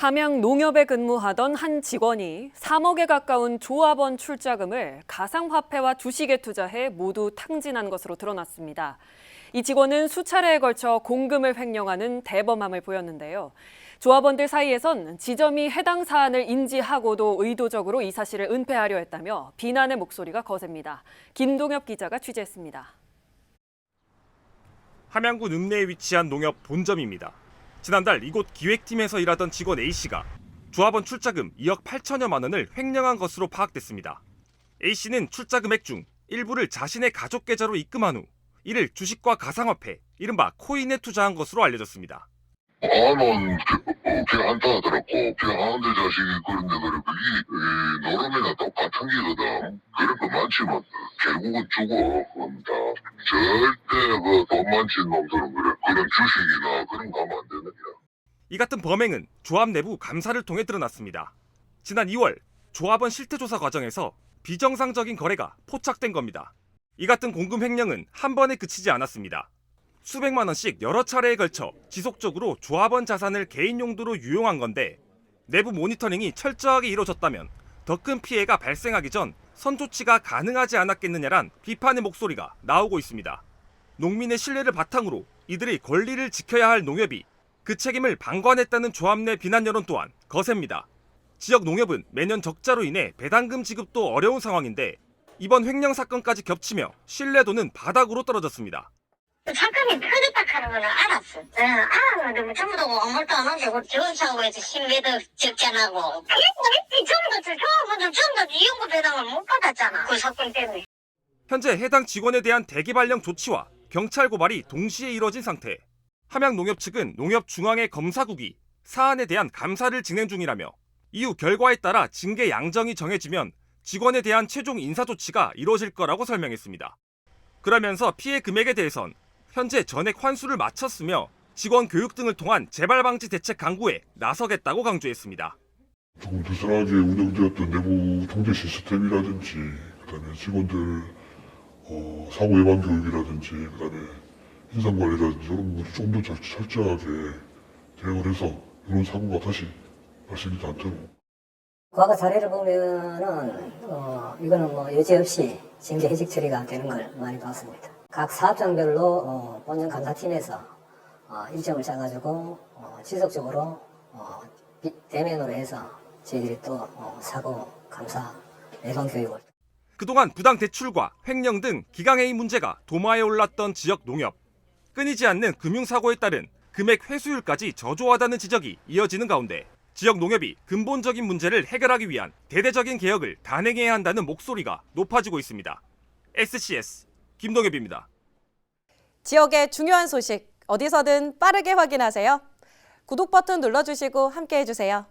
함양 농협에 근무하던 한 직원이 3억에 가까운 조합원 출자금을 가상화폐와 주식에 투자해 모두 탕진한 것으로 드러났습니다. 이 직원은 수차례에 걸쳐 공금을 횡령하는 대범함을 보였는데요. 조합원들 사이에선 지점이 해당 사안을 인지하고도 의도적으로 이 사실을 은폐하려 했다며 비난의 목소리가 거셉니다. 김동엽 기자가 취재했습니다. 함양구 읍내에 위치한 농협 본점입니다. 지난달 이곳 기획팀에서 일하던 직원 A씨가 조합원 출자금 2억 8천여만 원을 횡령한 것으로 파악됐습니다. A씨는 출자 금액 중 일부를 자신의 가족 계좌로 입금한 후 이를 주식과 가상화폐, 이른바 코인에 투자한 것으로 알려졌습니다. 아는 걔한타 하더라고. 자식이 그런데 그래. 그게 이 노름이나 똑같은 기거든. 그런 거 많지만 결국은 죽어. 절대 그 돈 많친 놈들은 그래. 그런 주식이나 그런 거 하면. 이 같은 범행은 조합 내부 감사를 통해 드러났습니다. 지난 2월 조합원 실태조사 과정에서 비정상적인 거래가 포착된 겁니다. 이 같은 공금 횡령은 한 번에 그치지 않았습니다. 수백만 원씩 여러 차례에 걸쳐 지속적으로 조합원 자산을 개인 용도로 유용한 건데 내부 모니터링이 철저하게 이루어졌다면 더 큰 피해가 발생하기 전 선조치가 가능하지 않았겠느냐란 비판의 목소리가 나오고 있습니다. 농민의 신뢰를 바탕으로 이들의 권리를 지켜야 할 농협이 그 책임을 방관했다는 조합 내 비난 여론 또한 거셉니다. 지역 농협은 매년 적자로 인해 배당금 지급도 어려운 상황인데 이번 횡령 사건까지 겹치며 신뢰도는 바닥으로 떨어졌습니다. 상금이 크겠다 하는 거는 알았어. 예, 알았는데 뭐 전부 다 아무것도 안 하고 그 좋은 창고에서 신매도 적잖아고. 그랬지. 전부 다 조합원들 전부 다 이용구 배당을 못 받았잖아. 그 사건 때문에. 현재 해당 직원에 대한 대기 발령 조치와 경찰 고발이 동시에 이뤄진 상태. 함양 농협 측은 농협 중앙회 검사국이 사안에 대한 감사를 진행 중이라며 이후 결과에 따라 징계 양정이 정해지면 직원에 대한 최종 인사 조치가 이루어질 거라고 설명했습니다. 그러면서 피해 금액에 대해선 현재 전액 환수를 마쳤으며 직원 교육 등을 통한 재발 방지 대책 강구에 나서겠다고 강조했습니다. 조금 느슨하게 운영되었던 내부 통제 시스템이라든지, 그 다음에 직원들, 어, 사고 예방 교육이라든지, 그 다음에 인상관리라든지, 이런 부분이 조금 더 철- 철저하게 대응을 해서 이런 사고가 다시 발생이 않도록 과거 사례를 보면은 어, 이거는 뭐 여지없이 징계 해직 처리가 되는 걸 많이 봤습니다. 각 사업장별로 어, 본연 감사팀에서 어, 일정을 짜가지고 어, 지속적으로 어, 비- 대면으로 해서 저희들이 또 어, 사고 감사 예방 교육을 그동안 부당 대출과 횡령 등 기강회의 문제가 도마에 올랐던 지역 농협. 끊이지 않는 금융사고에 따른 금액 회수율까지 저조하다는 지적이 이어지는 가운데 지역 농협이 근본적인 문제를 해결하기 위한 대대적인 개혁을 단행해야 한다는 목소리가 높아지고 있습니다. SCS 김동엽입니다. 지역의 중요한 소식 어디서든 빠르게 확인하세요. 구독 버튼 눌러주시고 함께 해주세요.